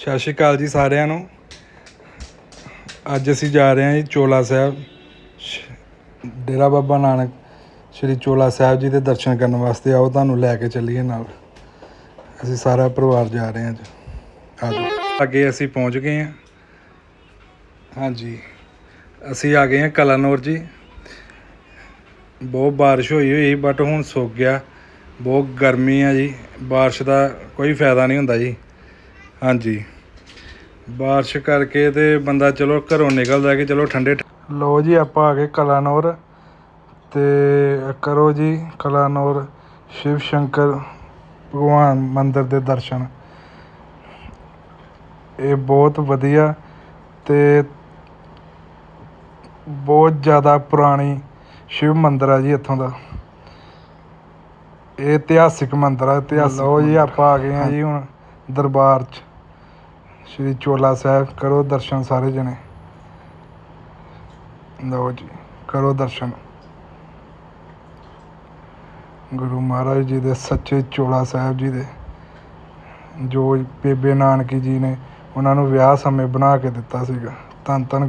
ਸਤਿ ਸ਼੍ਰੀ ਅਕਾਲ ਜੀ ਸਾਰਿਆਂ ਨੂੰ। ਅੱਜ ਅਸੀਂ ਜਾ ਰਹੇ ਹਾਂ ਜੀ ਚੋਲਾ ਸਾਹਿਬ, ਸ਼- ਡੇਰਾ ਬਾਬਾ ਨਾਨਕ, ਸ਼੍ਰੀ ਚੋਲਾ ਸਾਹਿਬ ਜੀ ਦੇ ਦਰਸ਼ਨ ਕਰਨ ਵਾਸਤੇ। ਆਓ ਤੁਹਾਨੂੰ ਲੈ ਕੇ ਚੱਲੀਏ ਨਾਲ। ਅਸੀਂ ਸਾਰਾ ਪਰਿਵਾਰ ਜਾ ਰਹੇ ਹਾਂ ਅੱਜ। ਆਜੋ ਅੱਗੇ ਅਸੀਂ ਪਹੁੰਚ ਗਏ ਹਾਂ। ਹਾਂਜੀ। ਅਸੀਂ ਆ ਗਏ ਹਾਂ ਕਲਾਨੌਰ ਜੀ। ਬਹੁਤ ਬਾਰਿਸ਼ ਹੋਈ ਹੋਈ, ਬਟ ਹੁਣ ਸੁੱਕ ਗਿਆ। ਬਹੁਤ ਗਰਮੀ ਆ ਜੀ। ਬਾਰਿਸ਼ ਦਾ ਕੋਈ ਫਾਇਦਾ ਨਹੀਂ ਹੁੰਦਾ ਜੀ। ਹਾਂਜੀ। ਬਾਰਿਸ਼ ਕਰਕੇ ਤੇ ਬੰਦਾ ਚਲੋ ਘਰੋਂ ਨਿਕਲਦਾ ਕਿ ਚਲੋ ਠੰਡੇ ਲੋ ਜੀ ਆਪਾਂ ਆ ਗਏ ਕਲਾਨੌਰ ਤੇ ਕਰੋ ਜੀ ਕਲਾਨੌਰ ਸ਼ਿਵ ਸ਼ੰਕਰ ਭਗਵਾਨ ਮੰਦਿਰ ਦੇ ਦਰਸ਼ਨ। ਇਹ ਬਹੁਤ ਵਧੀਆ ਤੇ ਬਹੁਤ ਜ਼ਿਆਦਾ ਪੁਰਾਣੀ ਸ਼ਿਵ ਮੰਦਿਰ ਆ ਜੀ ਇੱਥੋਂ ਦਾ। ਇਹ ਇਤਿਹਾਸਿਕ ਮੰਦਿਰ ਆ ਇਤਿਹਾਸਿਕ ਲਓ ਜੀ ਆਪਾਂ ਆ ਗਏ ਆ ਜੀ ਹੁਣ ਦਰਬਾਰ 'ਚ। ਸ਼੍ਰੀ ਚੋਲਾ ਸਾਹਿਬ, ਕਰੋ ਦਰਸ਼ਨ ਸਾਰੇ ਜਣੇ। ਲਓ ਜੀ, ਕਰੋ ਦਰਸ਼ਨ। ਗੁਰੂ ਮਹਾਰਾਜ ਜੀ ਦੇ ਸੱਚੇ ਚੋਲਾ ਸਾਹਿਬ ਜੀ ਦੇ, ਜੋ ਬੇਬੇ ਨਾਨਕੀ ਜੀ ਨੇ ਉਹਨਾਂ ਨੂੰ ਵਿਆਹ ਸਮੇਂ ਬਣਾ ਕੇ ਦਿੱਤਾ ਸੀਗਾ। ਧੰਨ ਧੰਨ